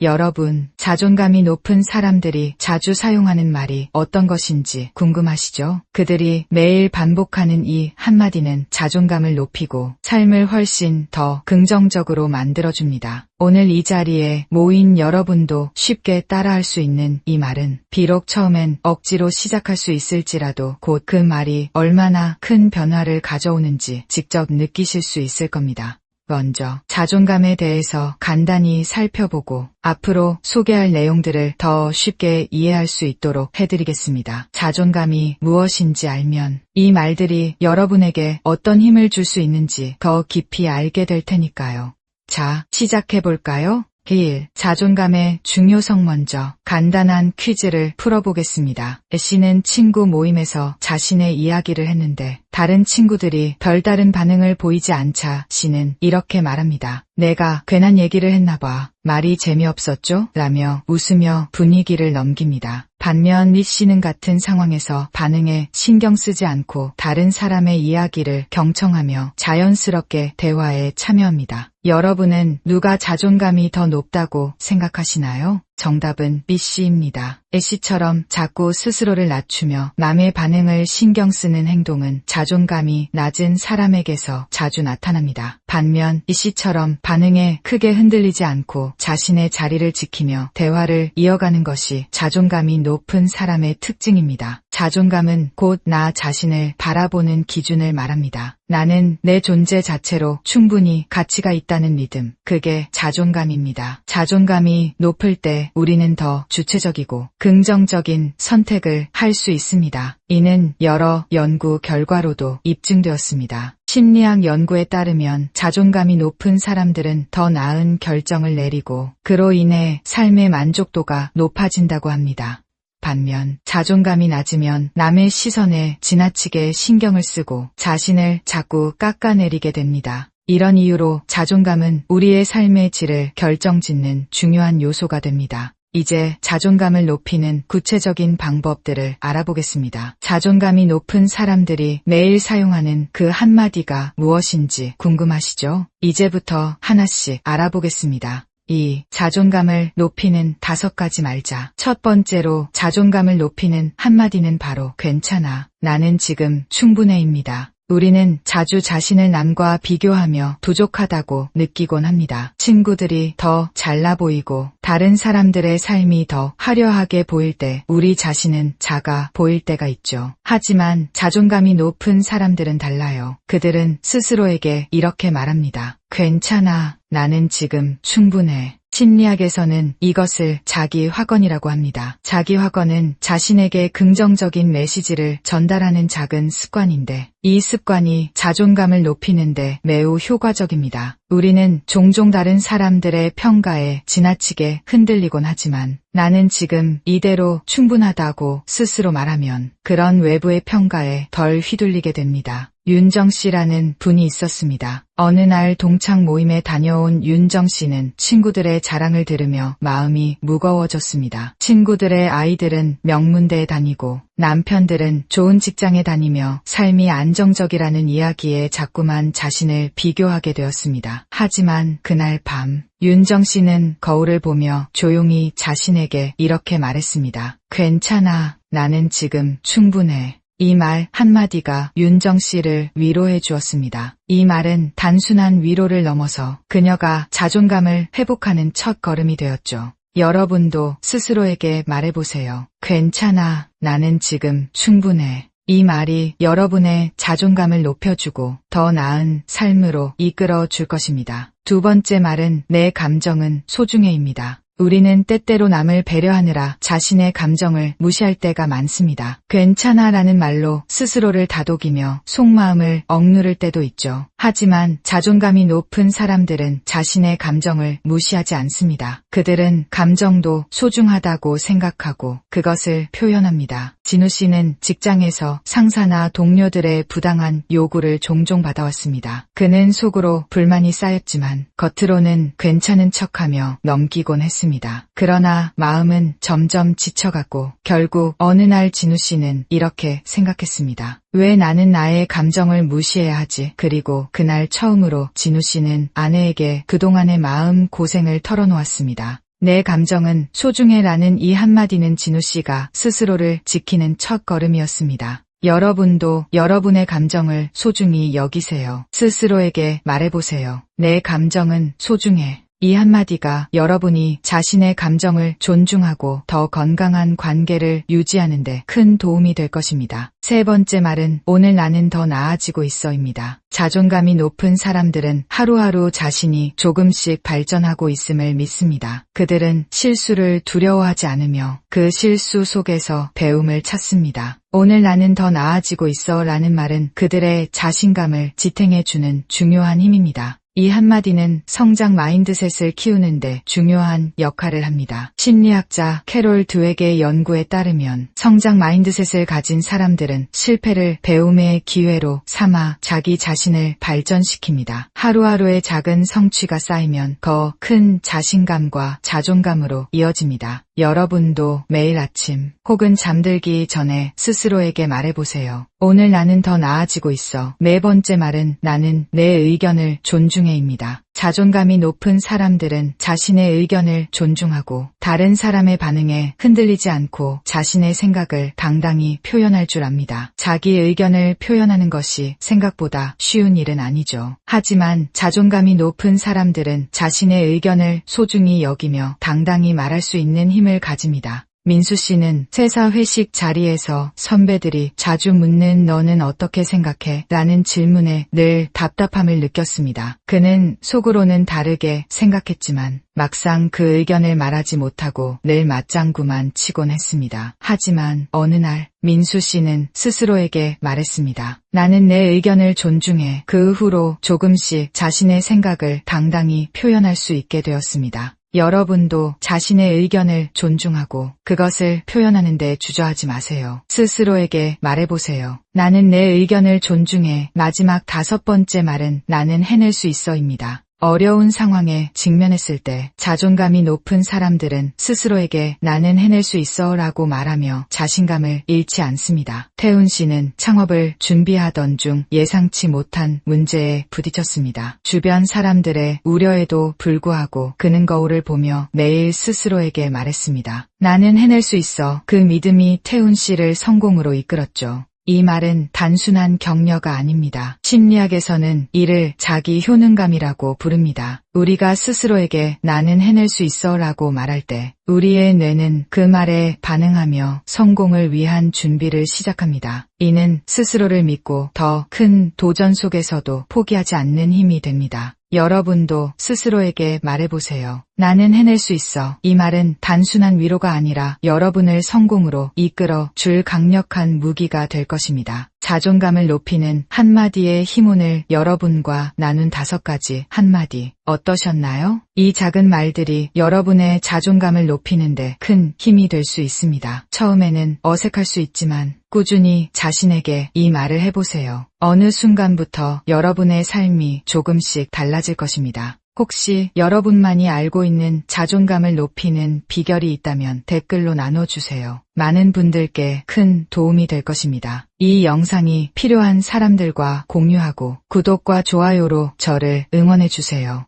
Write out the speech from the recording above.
여러분, 자존감이 높은 사람들이 자주 사용하는 말이 어떤 것인지 궁금하시죠? 그들이 매일 반복하는 이 한마디는 자존감을 높이고 삶을 훨씬 더 긍정적으로 만들어줍니다. 오늘 이 자리에 모인 여러분도 쉽게 따라할 수 있는 이 말은 비록 처음엔 억지로 시작할 수 있을지라도 곧 그 말이 얼마나 큰 변화를 가져오는지 직접 느끼실 수 있을 겁니다. 먼저 자존감에 대해서 간단히 살펴보고 앞으로 소개할 내용들을 더 쉽게 이해할 수 있도록 해드리겠습니다. 자존감이 무엇인지 알면 이 말들이 여러분에게 어떤 힘을 줄 수 있는지 더 깊이 알게 될 테니까요. 자, 시작해볼까요? 1. 자존감의 중요성 먼저 간단한 퀴즈를 풀어보겠습니다. 씨는 친구 모임에서 자신의 이야기를 했는데 다른 친구들이 별다른 반응을 보이지 않자 씨는 이렇게 말합니다. 내가 괜한 얘기를 했나 봐. 말이 재미없었죠? 라며 웃으며 분위기를 넘깁니다. 반면 리 씨는 같은 상황에서 반응에 신경 쓰지 않고 다른 사람의 이야기를 경청하며 자연스럽게 대화에 참여합니다. 여러분은 누가 자존감이 더 높다고 생각하시나요? 정답은 B씨입니다. 애씨처럼 자꾸 스스로를 낮추며 남의 반응을 신경 쓰는 행동은 자존감이 낮은 사람에게서 자주 나타납니다. 반면 이씨처럼 반응에 크게 흔들리지 않고 자신의 자리를 지키며 대화를 이어가는 것이 자존감이 높은 사람의 특징입니다. 자존감은 곧 나 자신을 바라보는 기준을 말합니다. 나는 내 존재 자체로 충분히 가치가 있다는 믿음. 그게 자존감입니다. 자존감이 높을 때 우리는 더 주체적이고 긍정적인 선택을 할 수 있습니다. 이는 여러 연구 결과로도 입증되었습니다. 심리학 연구에 따르면 자존감이 높은 사람들은 더 나은 결정을 내리고 그로 인해 삶의 만족도가 높아진다고 합니다. 반면 자존감이 낮으면 남의 시선에 지나치게 신경을 쓰고 자신을 자꾸 깎아내리게 됩니다. 이런 이유로 자존감은 우리의 삶의 질을 결정짓는 중요한 요소가 됩니다. 이제 자존감을 높이는 구체적인 방법들을 알아보겠습니다. 자존감이 높은 사람들이 매일 사용하는 그 한마디가 무엇인지 궁금하시죠? 이제부터 하나씩 알아보겠습니다. 2. 자존감을 높이는 다섯 가지 말자. 첫 번째로 자존감을 높이는 한마디는 바로 괜찮아. 나는 지금 충분해입니다. 우리는 자주 자신을 남과 비교하며 부족하다고 느끼곤 합니다. 친구들이 더 잘나 보이고 다른 사람들의 삶이 더 화려하게 보일 때 우리 자신은 작아 보일 때가 있죠. 하지만 자존감이 높은 사람들은 달라요. 그들은 스스로에게 이렇게 말합니다. 괜찮아. 나는 지금 충분해. 심리학에서는 이것을 자기 확언이라고 합니다. 자기 확언은 자신에게 긍정적인 메시지를 전달하는 작은 습관인데 이 습관이 자존감을 높이는데 매우 효과적입니다. 우리는 종종 다른 사람들의 평가에 지나치게 흔들리곤 하지만 나는 지금 이대로 충분하다고 스스로 말하면 그런 외부의 평가에 덜 휘둘리게 됩니다. 윤정 씨라는 분이 있었습니다. 어느 날 동창 모임에 다녀온 윤정 씨는 친구들의 자랑을 들으며 마음이 무거워졌습니다. 친구들의 아이들은 명문대에 다니고 남편들은 좋은 직장에 다니며 삶이 안정적이라는 이야기에 자꾸만 자신을 비교하게 되었습니다. 하지만 그날 밤 윤정 씨는 거울을 보며 조용히 자신에게 이렇게 말했습니다. 괜찮아. 나는 지금 충분해. 이 말 한마디가 윤정 씨를 위로해 주었습니다. 이 말은 단순한 위로를 넘어서 그녀가 자존감을 회복하는 첫 걸음이 되었죠. 여러분도 스스로에게 말해보세요. 괜찮아. 나는 지금 충분해. 이 말이 여러분의 자존감을 높여주고 더 나은 삶으로 이끌어 줄 것입니다. 두 번째 말은 내 감정은 소중해입니다. 우리는 때때로 남을 배려하느라 자신의 감정을 무시할 때가 많습니다. 괜찮아 라는 말로 스스로를 다독이며 속마음을 억누를 때도 있죠. 하지만 자존감이 높은 사람들은 자신의 감정을 무시하지 않습니다. 그들은 감정도 소중하다고 생각하고 그것을 표현합니다. 진우 씨는 직장에서 상사나 동료들의 부당한 요구를 종종 받아왔습니다. 그는 속으로 불만이 쌓였지만 겉으로는 괜찮은 척하며 넘기곤 했습니다. 그러나 마음은 점점 지쳐갔고 결국 어느 날 진우 씨는 이렇게 생각했습니다. 왜 나는 나의 감정을 무시해야 하지? 그리고 그날 처음으로 진우 씨는 아내에게 그동안의 마음 고생을 털어놓았습니다. 내 감정은 소중해 라는 이 한마디는 진우 씨가 스스로를 지키는 첫 걸음이었습니다. 여러분도 여러분의 감정을 소중히 여기세요. 스스로에게 말해보세요. 내 감정은 소중해. 이 한마디가 여러분이 자신의 감정을 존중하고 더 건강한 관계를 유지하는데 큰 도움이 될 것입니다. 세 번째 말은 오늘 나는 더 나아지고 있어입니다. 자존감이 높은 사람들은 하루하루 자신이 조금씩 발전하고 있음을 믿습니다. 그들은 실수를 두려워하지 않으며 그 실수 속에서 배움을 찾습니다. 오늘 나는 더 나아지고 있어 라는 말은 그들의 자신감을 지탱해주는 중요한 힘입니다. 이 한마디는 성장 마인드셋을 키우는데 중요한 역할을 합니다. 심리학자 캐롤 드웨게의 연구에 따르면 성장 마인드셋을 가진 사람들은 실패를 배움의 기회로 삼아 자기 자신을 발전시킵니다. 하루하루의 작은 성취가 쌓이면 더 큰 자신감과 자존감으로 이어집니다. 여러분도 매일 아침 혹은 잠들기 전에 스스로에게 말해보세요. 오늘 나는 더 나아지고 있어. 네 번째 말은 나는 내 의견을 존중해입니다. 자존감이 높은 사람들은 자신의 의견을 존중하고 다른 사람의 반응에 흔들리지 않고 자신의 생각을 당당히 표현할 줄 압니다. 자기 의견을 표현하는 것이 생각보다 쉬운 일은 아니죠. 하지만 자존감이 높은 사람들은 자신의 의견을 소중히 여기며 당당히 말할 수 있는 힘을 가집니다. 민수 씨는 세사 회식 자리에서 선배들이 자주 묻는 너는 어떻게 생각해? 라는 질문에 늘 답답함을 느꼈습니다. 그는 속으로는 다르게 생각했지만 막상 그 의견을 말하지 못하고 늘 맞장구만 치곤 했습니다. 하지만 어느 날 민수 씨는 스스로에게 말했습니다. 나는 내 의견을 존중해. 그 후로 조금씩 자신의 생각을 당당히 표현할 수 있게 되었습니다. 여러분도 자신의 의견을 존중하고 그것을 표현하는데 주저하지 마세요. 스스로에게 말해보세요. 나는 내 의견을 존중해. 마지막 다섯 번째 말은 나는 해낼 수 있어입니다. 어려운 상황에 직면했을 때 자존감이 높은 사람들은 스스로에게 나는 해낼 수 있어 라고 말하며 자신감을 잃지 않습니다. 태훈 씨는 창업을 준비하던 중 예상치 못한 문제에 부딪혔습니다. 주변 사람들의 우려에도 불구하고 그는 거울을 보며 매일 스스로에게 말했습니다. 나는 해낼 수 있어. 그 믿음이 태훈 씨를 성공으로 이끌었죠. 이 말은 단순한 격려가 아닙니다. 심리학에서는 이를 자기 효능감이라고 부릅니다. 우리가 스스로에게 나는 해낼 수 있어 라고 말할 때 우리의 뇌는 그 말에 반응하며 성공을 위한 준비를 시작합니다. 이는 스스로를 믿고 더 큰 도전 속에서도 포기하지 않는 힘이 됩니다. 여러분도 스스로에게 말해보세요. 나는 해낼 수 있어. 이 말은 단순한 위로가 아니라 여러분을 성공으로 이끌어 줄 강력한 무기가 될 것입니다. 자존감을 높이는 한마디의 힘운을 여러분과 나눈 다섯 가지 한마디 어떠셨나요? 이 작은 말들이 여러분의 자존감을 높이는데 큰 힘이 될 수 있습니다. 처음에는 어색할 수 있지만 꾸준히 자신에게 이 말을 해보세요. 어느 순간부터 여러분의 삶이 조금씩 달라질 것입니다. 혹시 여러분만이 알고 있는 자존감을 높이는 비결이 있다면 댓글로 나눠주세요. 많은 분들께 큰 도움이 될 것입니다. 이 영상이 필요한 사람들과 공유하고 구독과 좋아요로 저를 응원해주세요.